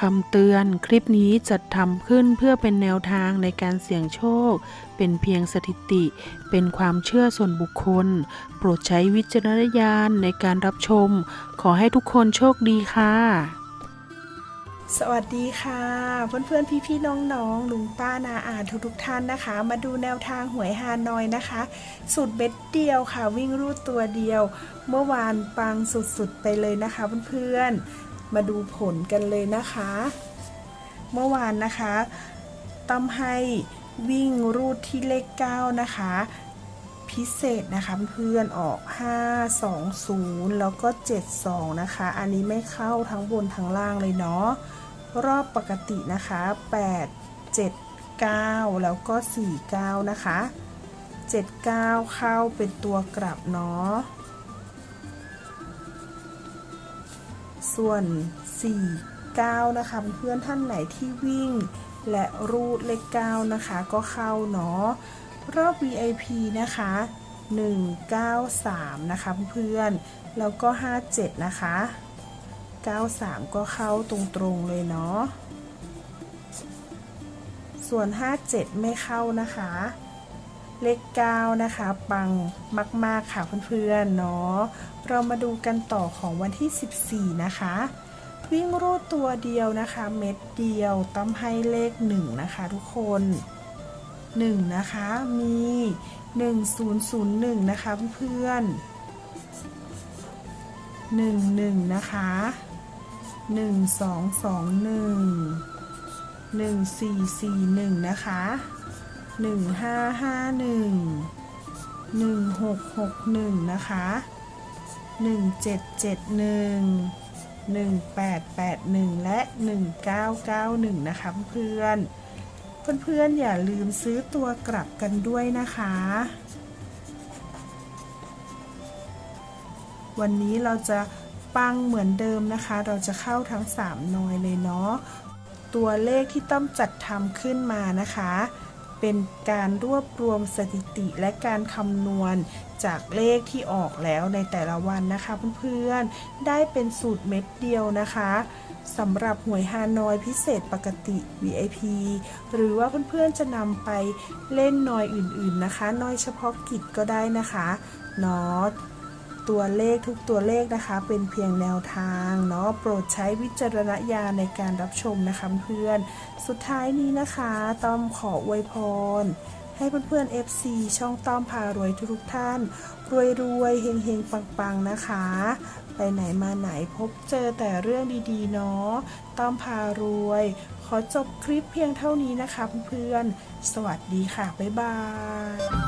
คำเตือนคลิปนี้จัดทำขึ้นเพื่อเป็นแนวทางในการเสี่ยงโชค เป็นเพียงสถิติ เป็นความเชื่อส่วนบุคคล โปรดใช้วิจารณญาณในการรับชม ขอให้ทุกคนโชคดีค่ะ สวัสดีค่ะ เพื่อนๆพี่ๆน้องๆลุงป้านาอาทุกๆท่านนะคะ มาดูแนวทางหวยฮานอยนะคะ สุดเบ็ดเดียวค่ะวิ่งรูดตัวเดียว เมื่อวานปังสุดๆไปเลยนะคะเพื่อนๆ มาดูผลกันเลยนะคะ เมื่อวานนะคะตั้มให้วิ่งรูดที่เลข 9 นะคะ พิเศษนะคะเพื่อนออก 5 2 0 แล้วก็ 7 2 นะคะ อันนี้ไม่เข้าทั้งบนทั้งล่างเลยเนาะรอบปกตินะคะ 8 7 9 แล้วก็ 4 9 นะคะ 7 9 เข้าเป็นตัวกลับเนาะ ส่วน 4 9 นะคะเพื่อนท่านไหนที่วิ่ง และรูดเลข9นะคะ ก็เข้าเนาะรอบ VIP นะคะ 193 นะคะเพื่อนแล้วก็ 57 นะคะ 93 ก็เข้าตรงๆเลยเนาะส่วน 57 ไม่เข้านะคะ เลข 9 นะคะ ปังมาก ๆ ค่ะเพื่อนๆเนาะเรามาดูกันต่อของวันที่ 14 นะคะ วิ่งรูดตัวเดียวนะคะ เม็ดเดียวต้มให้เลข 1 นะคะ ทุกคน 1 นะคะ มี 1001 นะคะเพื่อนๆ11นะคะ1221 1441นะคะ 1551 1661 นะคะ 1771 1881 และ 1991 นะคะเพื่อนเพื่อนๆอย่าลืมซื้อตัวกลับกันด้วยนะคะ วันนี้เราจะปังเหมือนเดิมนะคะ เราจะเข้าทั้ง 3 หน่วยเลยเนาะตัวเลขที่ต้อมจัดทำขึ้นมานะคะ เป็นการรวบรวมสถิติและการคำนวณจากเลขที่ออกแล้วในแต่ละวันนะคะเพื่อนๆ ได้เป็นสูตรเม็ดเดียวนะคะสำหรับหวยฮานอยพิเศษปกติ VIP หรือว่าเพื่อนๆจะนำไปเล่นนอยอื่นๆนะคะ นอยเฉพาะกิจก็ได้นะคะเนาะ ตัวเลขทุกตัวเลขนะคะ เป็นเพียงแนวทางเนาะโปรดใช้วิจารณญาณในการรับชมนะคะเพื่อนสุดท้ายนี้นะคะต้อมขออวยพรให้เพื่อนๆ FC ช่องต้อมพารวยทุกท่าน รวยรวยๆเฮงเฮงปังปังๆ นะคะ ไปไหนมาไหนพบเจอแต่เรื่องดีๆ เนาะต้อมพารวย ขอจบคลิปเพียงเท่านี้นะคะเพื่อนๆ สวัสดีค่ะ บ๊ายบาย